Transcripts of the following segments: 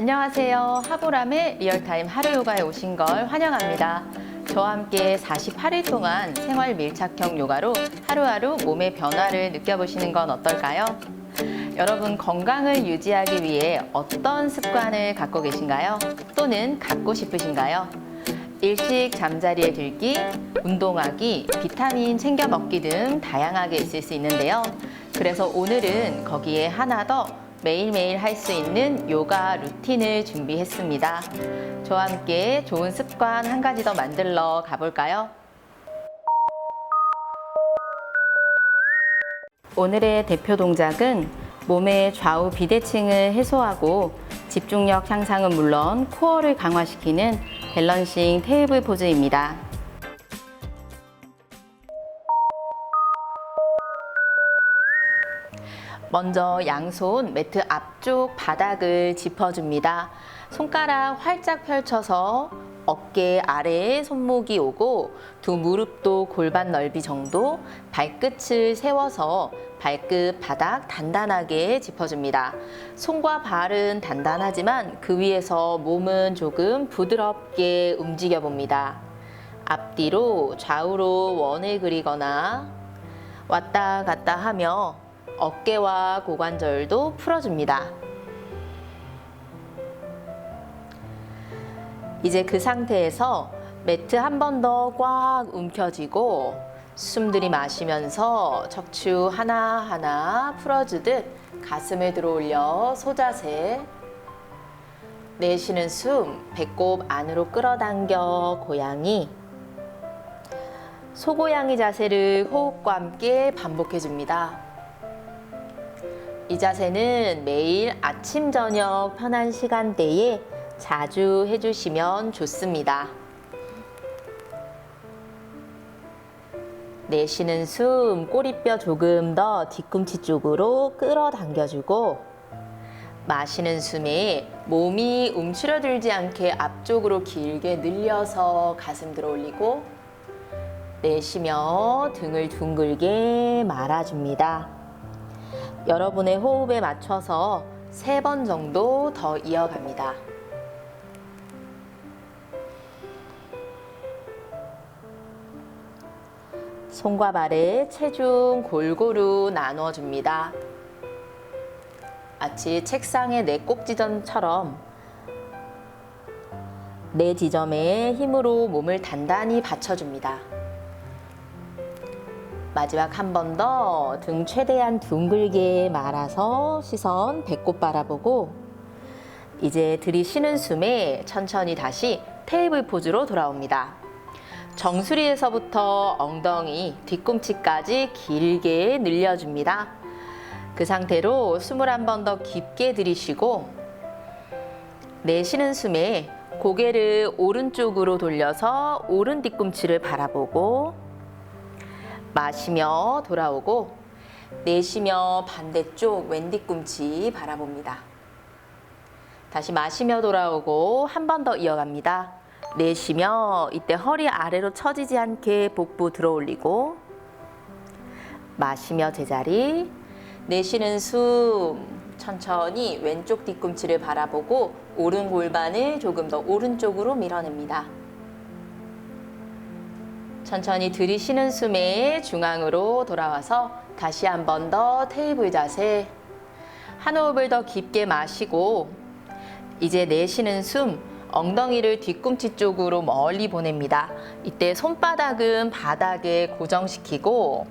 안녕하세요. 하보람의 리얼타임 하루 요가에 오신 걸 환영합니다. 저와 함께 48일 동안 생활 밀착형 요가로 하루하루 몸의 변화를 느껴보시는 건 어떨까요? 여러분 건강을 유지하기 위해 어떤 습관을 갖고 계신가요? 또는 갖고 싶으신가요? 일찍 잠자리에 들기, 운동하기, 비타민 챙겨 먹기 등 다양하게 있을 수 있는데요. 그래서 오늘은 거기에 하나 더 매일매일 할 수 있는 요가 루틴을 준비했습니다. 저와 함께 좋은 습관 한 가지 더 만들러 가볼까요? 오늘의 대표 동작은 몸의 좌우 비대칭을 해소하고 집중력 향상은 물론 코어를 강화시키는 밸런싱 테이블 포즈입니다. 먼저 양손 매트 앞쪽 바닥을 짚어줍니다. 손가락 활짝 펼쳐서 어깨 아래에 손목이 오고 두 무릎도 골반 넓이 정도 발끝을 세워서 발끝 바닥 단단하게 짚어줍니다. 손과 발은 단단하지만 그 위에서 몸은 조금 부드럽게 움직여 봅니다. 앞뒤로 좌우로 원을 그리거나 왔다 갔다 하며 어깨와 고관절도 풀어줍니다. 이제 그 상태에서 매트 한 번 더 꽉 움켜쥐고 숨 들이마시면서 척추 하나하나 풀어주듯 가슴을 들어올려 소자세 내쉬는 숨 배꼽 안으로 끌어당겨 고양이 소고양이 자세를 호흡과 함께 반복해 줍니다. 이 자세는 매일 아침, 저녁 편한 시간대에 자주 해주시면 좋습니다. 내쉬는 숨, 꼬리뼈 조금 더 뒤꿈치 쪽으로 끌어당겨주고 마시는 숨에 몸이 움츠러들지 않게 앞쪽으로 길게 늘려서 가슴 들어 올리고 내쉬며 등을 둥글게 말아줍니다. 여러분의 호흡에 맞춰서 세 번 정도 더 이어갑니다. 손과 발의 체중 골고루 나누어줍니다. 마치 책상의 네 꼭지점처럼 네 지점에 힘으로 몸을 단단히 받쳐줍니다. 마지막 한 번 더 등 최대한 둥글게 말아서 시선 배꼽 바라보고 이제 들이쉬는 숨에 천천히 다시 테이블 포즈로 돌아옵니다. 정수리에서부터 엉덩이, 뒤꿈치까지 길게 늘려줍니다. 그 상태로 숨을 한 번 더 깊게 들이쉬고 내쉬는 숨에 고개를 오른쪽으로 돌려서 오른 뒤꿈치를 바라보고 마시며 돌아오고 내쉬며 반대쪽 왼 뒤꿈치 바라봅니다. 다시 마시며 돌아오고 한 번 더 이어갑니다. 내쉬며 이때 허리 아래로 처지지 않게 복부 들어 올리고 마시며 제자리 내쉬는 숨 천천히 왼쪽 뒤꿈치를 바라보고 오른 골반을 조금 더 오른쪽으로 밀어냅니다. 천천히 들이쉬는 숨에 중앙으로 돌아와서 다시 한 번 더 테이블 자세. 한 호흡을 더 깊게 마시고 이제 내쉬는 숨 엉덩이를 뒤꿈치 쪽으로 멀리 보냅니다. 이때 손바닥은 바닥에 고정시키고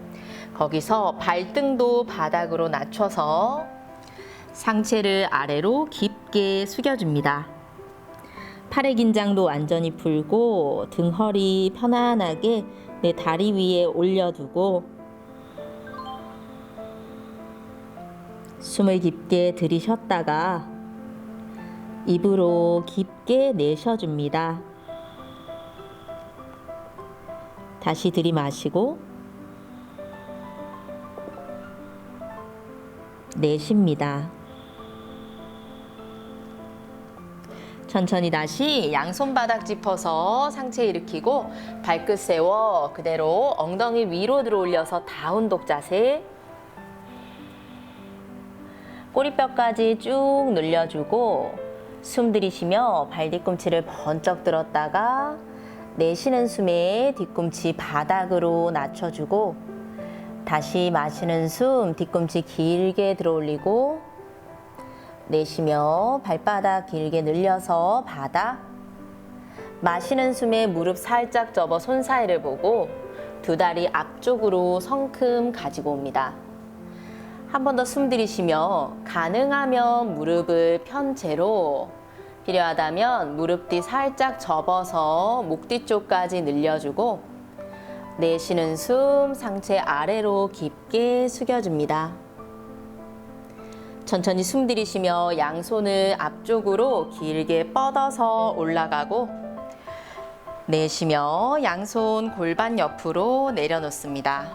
거기서 발등도 바닥으로 낮춰서 상체를 아래로 깊게 숙여줍니다. 팔의 긴장도 완전히 풀고 등 허리 편안하게 내 다리 위에 올려두고 숨을 깊게 들이쉬었다가 입으로 깊게 내쉬어줍니다. 다시 들이마시고 내쉽니다. 천천히 다시 양손 바닥 짚어서 상체 일으키고 발끝 세워 그대로 엉덩이 위로 들어 올려서 다운독 자세. 꼬리뼈까지 쭉 늘려주고 숨 들이쉬며 발 뒤꿈치를 번쩍 들었다가 내쉬는 숨에 뒤꿈치 바닥으로 낮춰주고 다시 마시는 숨 뒤꿈치 길게 들어 올리고 내쉬며 발바닥 길게 늘려서 바닥 마시는 숨에 무릎 살짝 접어 손 사이를 보고 두 다리 앞쪽으로 성큼 가지고 옵니다. 한 번 더 숨 들이쉬며 가능하면 무릎을 편 채로 필요하다면 무릎 뒤 살짝 접어서 목 뒤쪽까지 늘려주고 내쉬는 숨 상체 아래로 깊게 숙여줍니다. 천천히 숨 들이쉬며 양손을 앞쪽으로 길게 뻗어서 올라가고 내쉬며 양손 골반 옆으로 내려놓습니다.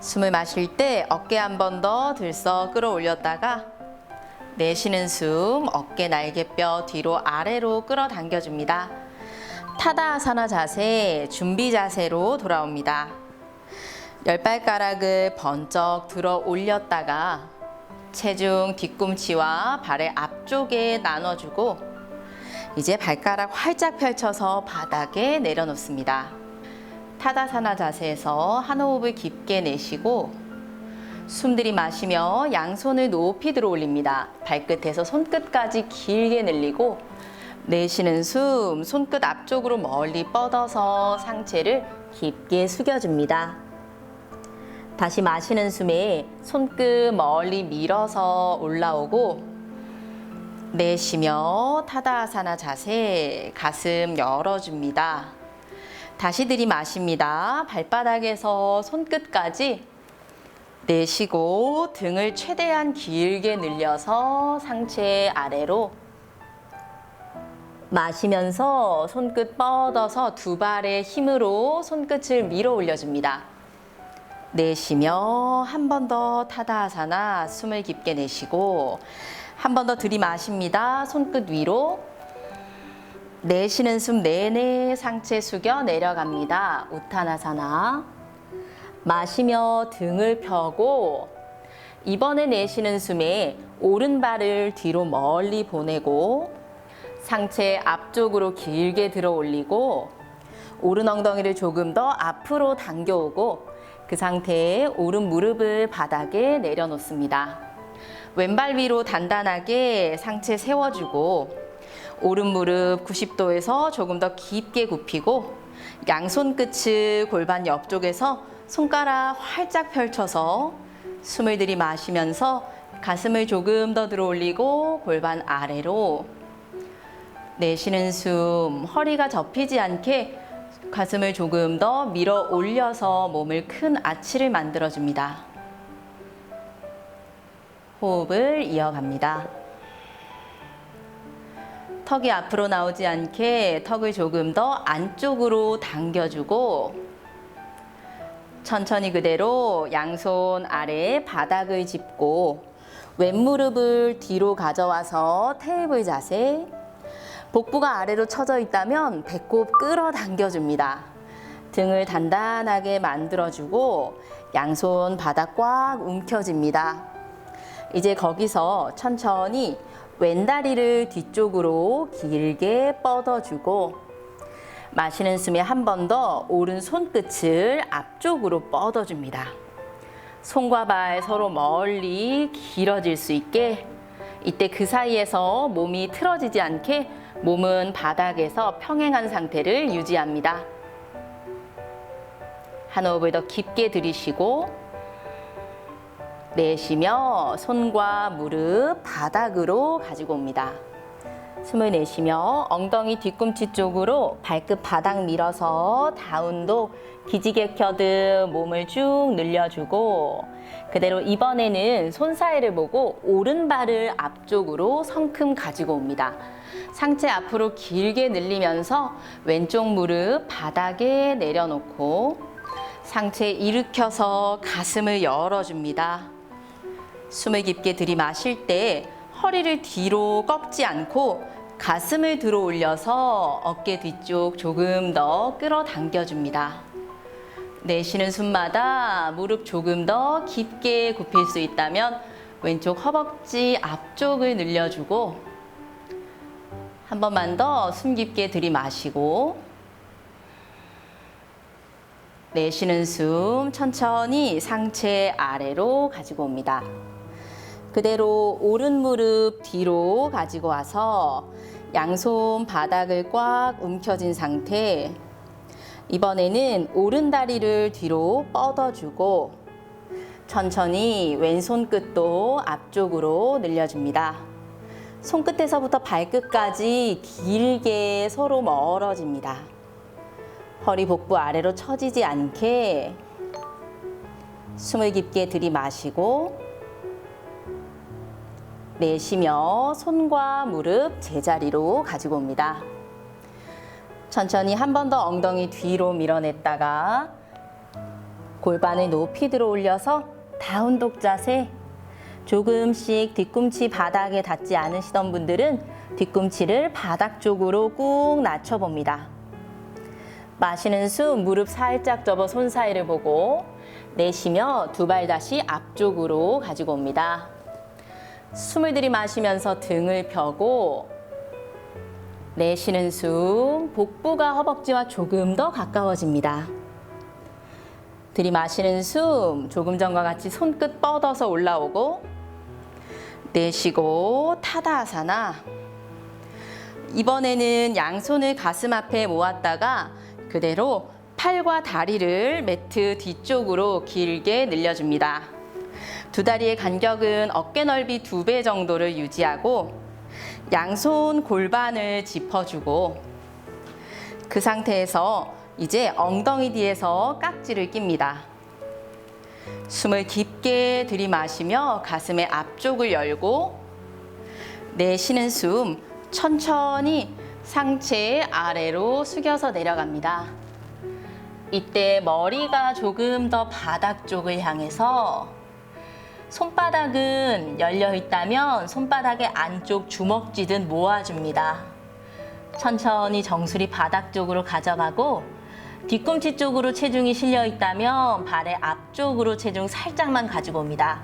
숨을 마실 때 어깨 한 번 더 들썩 끌어올렸다가 내쉬는 숨 어깨 날개뼈 뒤로 아래로 끌어당겨줍니다. 타다아사나 자세 준비 자세로 돌아옵니다. 열 발가락을 번쩍 들어 올렸다가 체중 뒤꿈치와 발의 앞쪽에 나눠주고 이제 발가락 활짝 펼쳐서 바닥에 내려놓습니다. 타다사나 자세에서 한 호흡을 깊게 내쉬고 숨 들이마시며 양손을 높이 들어 올립니다. 발끝에서 손끝까지 길게 늘리고 내쉬는 숨 손끝 앞쪽으로 멀리 뻗어서 상체를 깊게 숙여줍니다. 다시 마시는 숨에 손끝 멀리 밀어서 올라오고 내쉬며 타다아사나 자세 가슴 열어줍니다. 다시 들이마십니다. 발바닥에서 손끝까지 내쉬고 등을 최대한 길게 늘려서 상체 아래로 마시면서 손끝 뻗어서 두 발의 힘으로 손끝을 밀어 올려줍니다. 내쉬며 한 번 더 타다아사나 숨을 깊게 내쉬고 한 번 더 들이마십니다. 손끝 위로 내쉬는 숨 내내 상체 숙여 내려갑니다. 우타나사나 마시며 등을 펴고 이번에 내쉬는 숨에 오른발을 뒤로 멀리 보내고 상체 앞쪽으로 길게 들어 올리고 오른 엉덩이를 조금 더 앞으로 당겨오고 그 상태에 오른 무릎을 바닥에 내려놓습니다. 왼발 위로 단단하게 상체 세워주고 오른 무릎 90도에서 조금 더 깊게 굽히고 양손 끝을 골반 옆쪽에서 손가락 활짝 펼쳐서 숨을 들이마시면서 가슴을 조금 더 들어 올리고 골반 아래로 내쉬는 숨 허리가 접히지 않게 가슴을 조금 더 밀어 올려서 몸을 큰 아치를 만들어 줍니다. 호흡을 이어갑니다. 턱이 앞으로 나오지 않게 턱을 조금 더 안쪽으로 당겨주고 천천히 그대로 양손 아래 바닥을 짚고 왼무릎을 뒤로 가져와서 테이블 자세 복부가 아래로 처져 있다면 배꼽 끌어당겨줍니다. 등을 단단하게 만들어주고 양손 바닥 꽉 움켜집니다. 이제 거기서 천천히 왼다리를 뒤쪽으로 길게 뻗어주고 마시는 숨에 한 번 더 오른 손끝을 앞쪽으로 뻗어줍니다. 손과 발 서로 멀리 길어질 수 있게 이때 그 사이에서 몸이 틀어지지 않게 몸은 바닥에서 평행한 상태를 유지합니다. 한 호흡을 더 깊게 들이쉬고 내쉬며 손과 무릎 바닥으로 가지고 옵니다. 숨을 내쉬며 엉덩이 뒤꿈치 쪽으로 발끝 바닥 밀어서 다운도 기지개 켜듯 몸을 쭉 늘려주고 그대로 이번에는 손 사이를 보고 오른발을 앞쪽으로 성큼 가지고 옵니다. 상체 앞으로 길게 늘리면서 왼쪽 무릎 바닥에 내려놓고 상체 일으켜서 가슴을 열어줍니다. 숨을 깊게 들이마실 때 허리를 뒤로 꺾지 않고 가슴을 들어 올려서 어깨 뒤쪽 조금 더 끌어당겨 줍니다. 내쉬는 숨마다 무릎 조금 더 깊게 굽힐 수 있다면 왼쪽 허벅지 앞쪽을 늘려주고 한 번만 더 숨 깊게 들이마시고 내쉬는 숨 천천히 상체 아래로 가지고 옵니다. 그대로 오른 무릎 뒤로 가지고 와서 양손 바닥을 꽉 움켜쥔 상태. 이번에는 오른 다리를 뒤로 뻗어주고 천천히 왼손 끝도 앞쪽으로 늘려줍니다. 손끝에서부터 발끝까지 길게 서로 멀어집니다. 허리 복부 아래로 처지지 않게 숨을 깊게 들이마시고 내쉬며 손과 무릎 제자리로 가지고 옵니다. 천천히 한 번 더 엉덩이 뒤로 밀어냈다가 골반을 높이 들어 올려서 다운독 자세 조금씩 뒤꿈치 바닥에 닿지 않으시던 분들은 뒤꿈치를 바닥 쪽으로 꾹 낮춰봅니다. 마시는 숨 무릎 살짝 접어 손 사이를 보고 내쉬며 두 발 다시 앞쪽으로 가지고 옵니다. 숨을 들이마시면서 등을 펴고 내쉬는 숨 복부가 허벅지와 조금 더 가까워집니다. 들이마시는 숨 조금 전과 같이 손끝 뻗어서 올라오고 내쉬고 타다아사나 이번에는 양손을 가슴 앞에 모았다가 그대로 팔과 다리를 매트 뒤쪽으로 길게 늘려줍니다. 두 다리의 간격은 어깨 넓이 두 배 정도를 유지하고 양손 골반을 짚어주고 그 상태에서 이제 엉덩이 뒤에서 깍지를 낍니다. 숨을 깊게 들이마시며 가슴의 앞쪽을 열고 내쉬는 숨 천천히 상체 아래로 숙여서 내려갑니다. 이때 머리가 조금 더 바닥 쪽을 향해서 손바닥은 열려 있다면 손바닥의 안쪽 주먹쥐듯 모아줍니다. 천천히 정수리 바닥 쪽으로 가져가고 뒤꿈치 쪽으로 체중이 실려 있다면 발의 앞쪽으로 체중 살짝만 가지고 옵니다.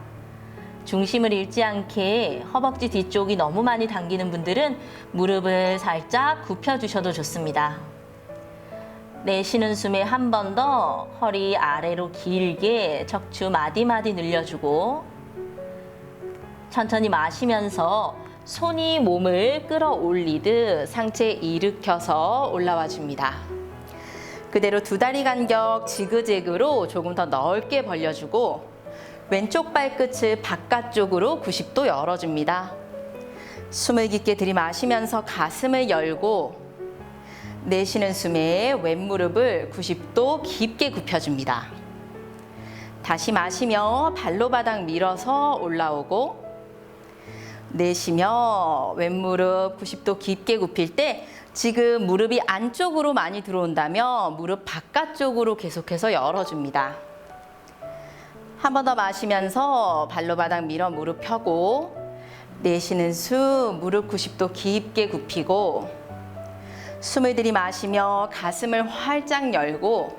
중심을 잃지 않게 허벅지 뒤쪽이 너무 많이 당기는 분들은 무릎을 살짝 굽혀 주셔도 좋습니다. 내쉬는 숨에 한 번 더 허리 아래로 길게 척추 마디마디 늘려주고 천천히 마시면서 손이 몸을 끌어올리듯 상체 일으켜서 올라와 줍니다. 그대로 두 다리 간격 지그재그로 조금 더 넓게 벌려주고 왼쪽 발끝을 바깥쪽으로 90도 열어줍니다. 숨을 깊게 들이마시면서 가슴을 열고 내쉬는 숨에 왼무릎을 90도 깊게 굽혀줍니다. 다시 마시며 발로 바닥 밀어서 올라오고 내쉬며 왼무릎 90도 깊게 굽힐 때 지금 무릎이 안쪽으로 많이 들어온다면 무릎 바깥쪽으로 계속해서 열어줍니다. 한 번 더 마시면서 발로 바닥 밀어 무릎 펴고 내쉬는 숨 무릎 90도 깊게 굽히고 숨을 들이마시며 가슴을 활짝 열고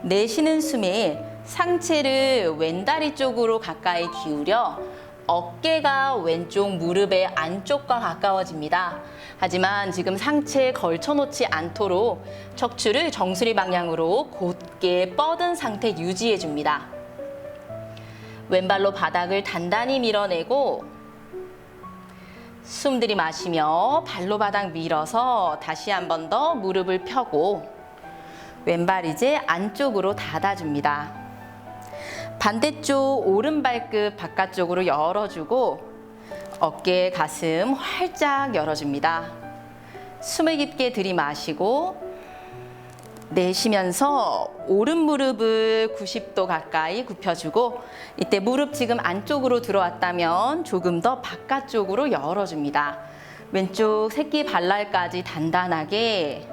내쉬는 숨에 상체를 왼다리 쪽으로 가까이 기울여 어깨가 왼쪽 무릎의 안쪽과 가까워집니다. 하지만 지금 상체에 걸쳐놓지 않도록 척추를 정수리 방향으로 곧게 뻗은 상태 유지해 줍니다. 왼발로 바닥을 단단히 밀어내고 숨 들이마시며 발로 바닥 밀어서 다시 한 번 더 무릎을 펴고 왼발 이제 안쪽으로 닫아줍니다. 반대쪽 오른 발끝 바깥쪽으로 열어주고 어깨, 가슴 활짝 열어줍니다. 숨을 깊게 들이마시고 내쉬면서 오른 무릎을 90도 가까이 굽혀주고 이때 무릎 지금 안쪽으로 들어왔다면 조금 더 바깥쪽으로 열어줍니다. 왼쪽 새끼 발날까지 단단하게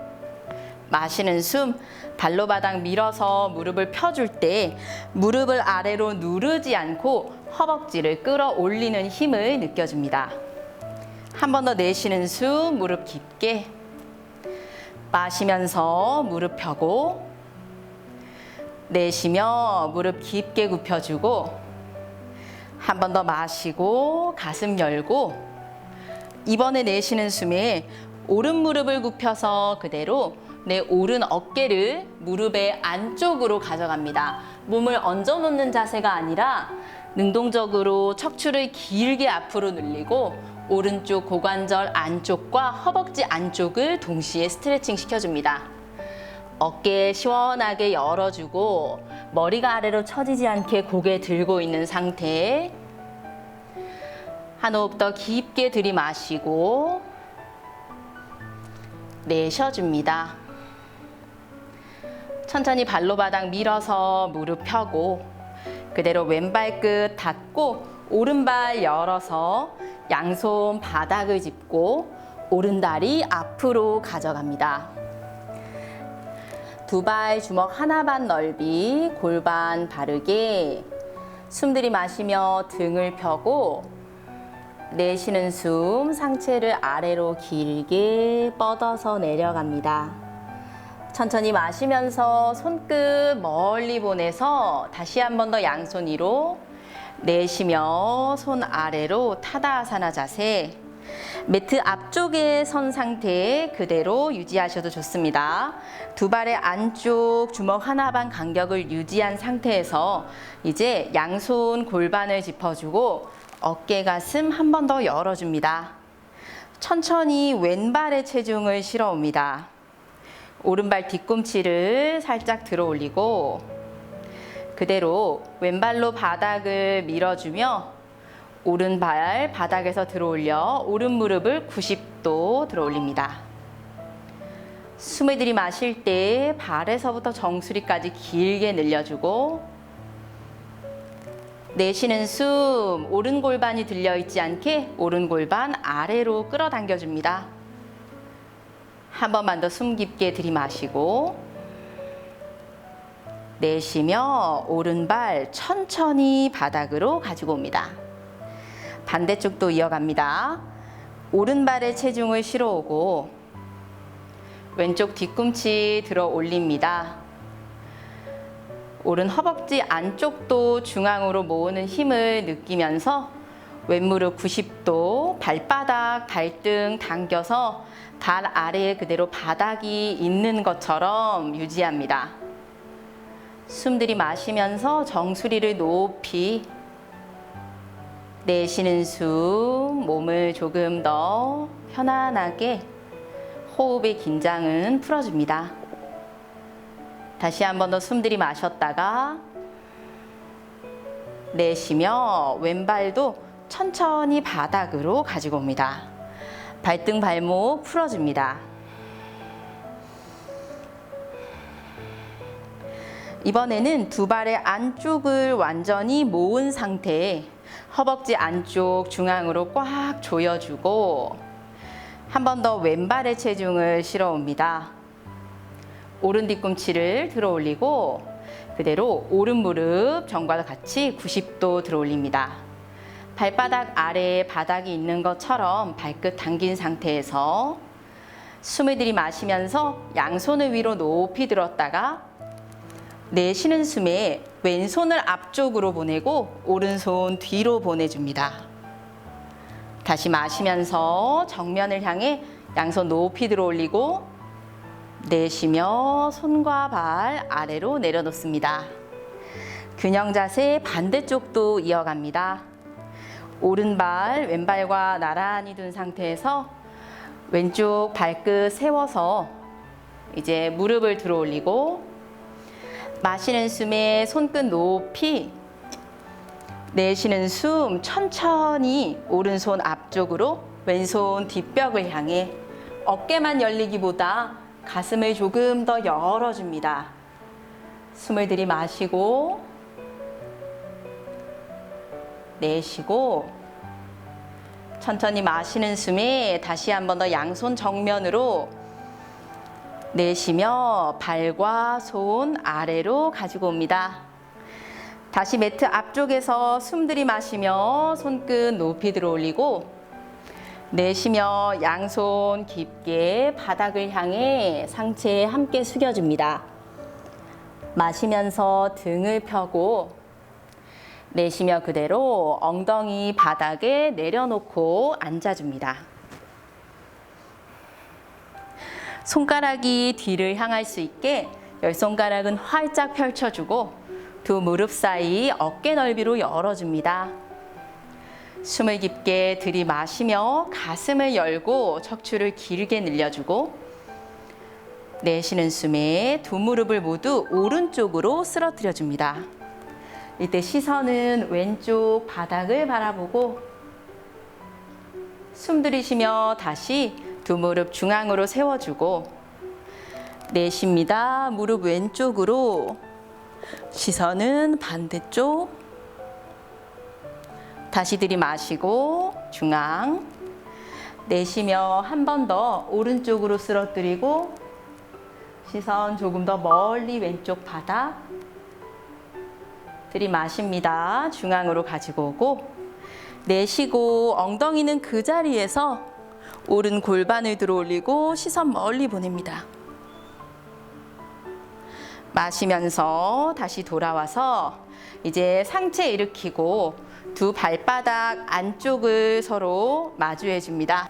마시는 숨 발로 바닥 밀어서 무릎을 펴줄 때 무릎을 아래로 누르지 않고 허벅지를 끌어올리는 힘을 느껴줍니다. 한 번 더 내쉬는 숨 무릎 깊게 마시면서 무릎 펴고 내쉬며 무릎 깊게 굽혀주고 한 번 더 마시고 가슴 열고 이번에 내쉬는 숨에 오른 무릎을 굽혀서 그대로 내 오른 어깨를 무릎의 안쪽으로 가져갑니다. 몸을 얹어 놓는 자세가 아니라 능동적으로 척추를 길게 앞으로 늘리고 오른쪽 고관절 안쪽과 허벅지 안쪽을 동시에 스트레칭 시켜줍니다. 어깨 시원하게 열어주고 머리가 아래로 처지지 않게 고개 들고 있는 상태. 한 호흡 더 깊게 들이마시고 내쉬어줍니다. 천천히 발로 바닥 밀어서 무릎 펴고 그대로 왼발 끝 닫고 오른발 열어서 양손 바닥을 짚고 오른다리 앞으로 가져갑니다. 두 발 주먹 하나 반 넓이 골반 바르게 숨 들이마시며 등을 펴고 내쉬는 숨 상체를 아래로 길게 뻗어서 내려갑니다. 천천히 마시면서 손끝 멀리 보내서 다시 한 번 더 양손 위로 내쉬며 손 아래로 타다아사나 자세. 매트 앞쪽에 선 상태 그대로 유지하셔도 좋습니다. 두 발의 안쪽 주먹 하나 반 간격을 유지한 상태에서 이제 양손 골반을 짚어주고 어깨 가슴 한 번 더 열어줍니다. 천천히 왼발의 체중을 실어 옵니다. 오른발 뒤꿈치를 살짝 들어 올리고 그대로 왼발로 바닥을 밀어주며 오른발 바닥에서 들어 올려 오른 무릎을 90도 들어 올립니다. 숨을 들이마실 때 발에서부터 정수리까지 길게 늘려주고 내쉬는 숨 오른 골반이 들려 있지 않게 오른 골반 아래로 끌어당겨 줍니다. 한 번만 더 숨 깊게 들이마시고 내쉬며 오른발 천천히 바닥으로 가지고 옵니다. 반대쪽도 이어갑니다. 오른발에 체중을 실어오고 왼쪽 뒤꿈치 들어 올립니다. 오른 허벅지 안쪽도 중앙으로 모으는 힘을 느끼면서 왼무릎 90도, 발바닥, 발등 당겨서 발 아래에 그대로 바닥이 있는 것처럼 유지합니다. 숨 들이마시면서 정수리를 높이 내쉬는 숨, 몸을 조금 더 편안하게 호흡의 긴장은 풀어줍니다. 다시 한 번 더 숨 들이마셨다가 내쉬며 왼발도 천천히 바닥으로 가지고 옵니다. 발등 발목 풀어줍니다. 이번에는 두 발의 안쪽을 완전히 모은 상태에 허벅지 안쪽 중앙으로 꽉 조여주고 한 번 더 왼발의 체중을 실어 옵니다. 오른 뒤꿈치를 들어 올리고 그대로 오른 무릎 전과 같이 90도 들어 올립니다. 발바닥 아래에 바닥이 있는 것처럼 발끝 당긴 상태에서 숨을 들이마시면서 양손을 위로 높이 들었다가 내쉬는 숨에 왼손을 앞쪽으로 보내고 오른손 뒤로 보내줍니다. 다시 마시면서 정면을 향해 양손 높이 들어 올리고 내쉬며 손과 발 아래로 내려놓습니다. 균형 자세 반대쪽도 이어갑니다. 오른발 왼발과 나란히 둔 상태에서 왼쪽 발끝 세워서 이제 무릎을 들어 올리고 마시는 숨에 손끝 높이 내쉬는 숨 천천히 오른손 앞쪽으로 왼손 뒷벽을 향해 어깨만 열리기보다 가슴을 조금 더 열어줍니다. 숨을 들이마시고 내쉬고 천천히 마시는 숨에 다시 한 번 더 양손 정면으로 내쉬며 발과 손 아래로 가지고 옵니다. 다시 매트 앞쪽에서 숨 들이마시며 손끝 높이 들어 올리고 내쉬며 양손 깊게 바닥을 향해 상체 함께 숙여줍니다. 마시면서 등을 펴고 내쉬며 그대로 엉덩이 바닥에 내려놓고 앉아줍니다. 손가락이 뒤를 향할 수 있게 열 손가락은 활짝 펼쳐주고 두 무릎 사이 어깨 넓이로 열어줍니다. 숨을 깊게 들이마시며 가슴을 열고 척추를 길게 늘려주고 내쉬는 숨에 두 무릎을 모두 오른쪽으로 쓰러뜨려 줍니다. 이때 시선은 왼쪽 바닥을 바라보고 숨 들이쉬며 다시 두 무릎 중앙으로 세워주고 내쉽니다. 무릎 왼쪽으로. 시선은 반대쪽. 다시 들이마시고 중앙. 내쉬며 한 번 더 오른쪽으로 쓰러뜨리고 시선 조금 더 멀리 왼쪽 바닥 들이마십니다. 중앙으로 가지고 오고 내쉬고 엉덩이는 그 자리에서 오른 골반을 들어 올리고 시선 멀리 보냅니다. 마시면서 다시 돌아와서 이제 상체 일으키고 두 발바닥 안쪽을 서로 마주해 줍니다.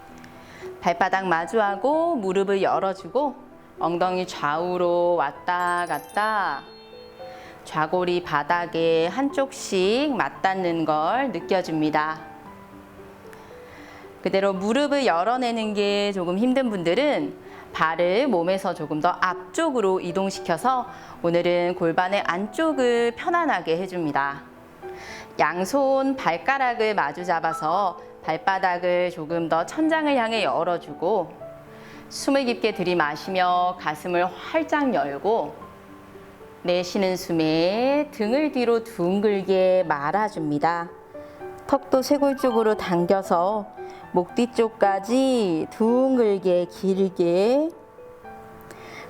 발바닥 마주하고 무릎을 열어주고 엉덩이 좌우로 왔다 갔다 좌골이 바닥에 한쪽씩 맞닿는 걸 느껴줍니다. 그대로 무릎을 열어내는 게 조금 힘든 분들은 발을 몸에서 조금 더 앞쪽으로 이동시켜서 오늘은 골반의 안쪽을 편안하게 해줍니다. 양손 발가락을 마주 잡아서 발바닥을 조금 더 천장을 향해 열어주고 숨을 깊게 들이마시며 가슴을 활짝 열고 내쉬는 숨에 등을 뒤로 둥글게 말아줍니다. 턱도 쇄골 쪽으로 당겨서 목 뒤쪽까지 둥글게 길게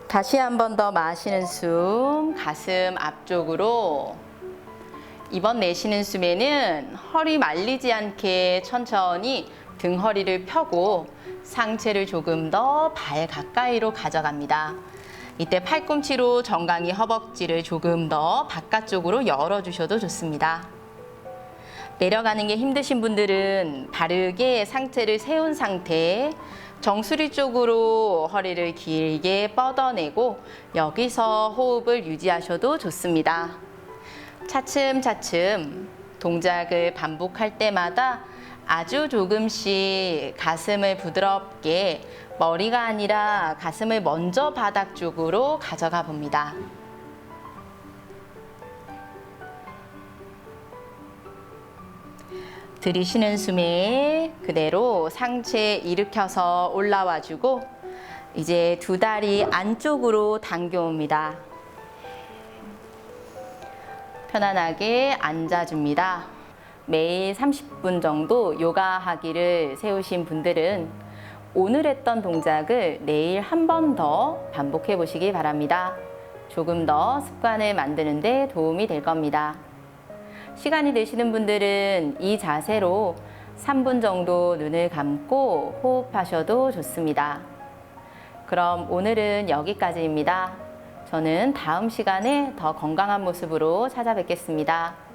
다시 한 번 더 마시는 숨 가슴 앞쪽으로 이번 내쉬는 숨에는 허리 말리지 않게 천천히 등 허리를 펴고 상체를 조금 더 발 가까이로 가져갑니다. 이때 팔꿈치로 정강이 허벅지를 조금 더 바깥쪽으로 열어주셔도 좋습니다. 내려가는 게 힘드신 분들은 바르게 상체를 세운 상태, 정수리 쪽으로 허리를 길게 뻗어내고 여기서 호흡을 유지하셔도 좋습니다. 차츰차츰 동작을 반복할 때마다 아주 조금씩 가슴을 부드럽게 머리가 아니라 가슴을 먼저 바닥 쪽으로 가져가 봅니다. 들이쉬는 숨에 그대로 상체 일으켜서 올라와 주고 이제 두 다리 안쪽으로 당겨옵니다. 편안하게 앉아줍니다. 매일 30분 정도 요가 하기를 세우신 분들은 오늘 했던 동작을 내일 한 번 더 반복해 보시기 바랍니다. 조금 더 습관을 만드는 데 도움이 될 겁니다. 시간이 되시는 분들은 이 자세로 3분 정도 눈을 감고 호흡하셔도 좋습니다. 그럼 오늘은 여기까지입니다. 저는 다음 시간에 더 건강한 모습으로 찾아뵙겠습니다.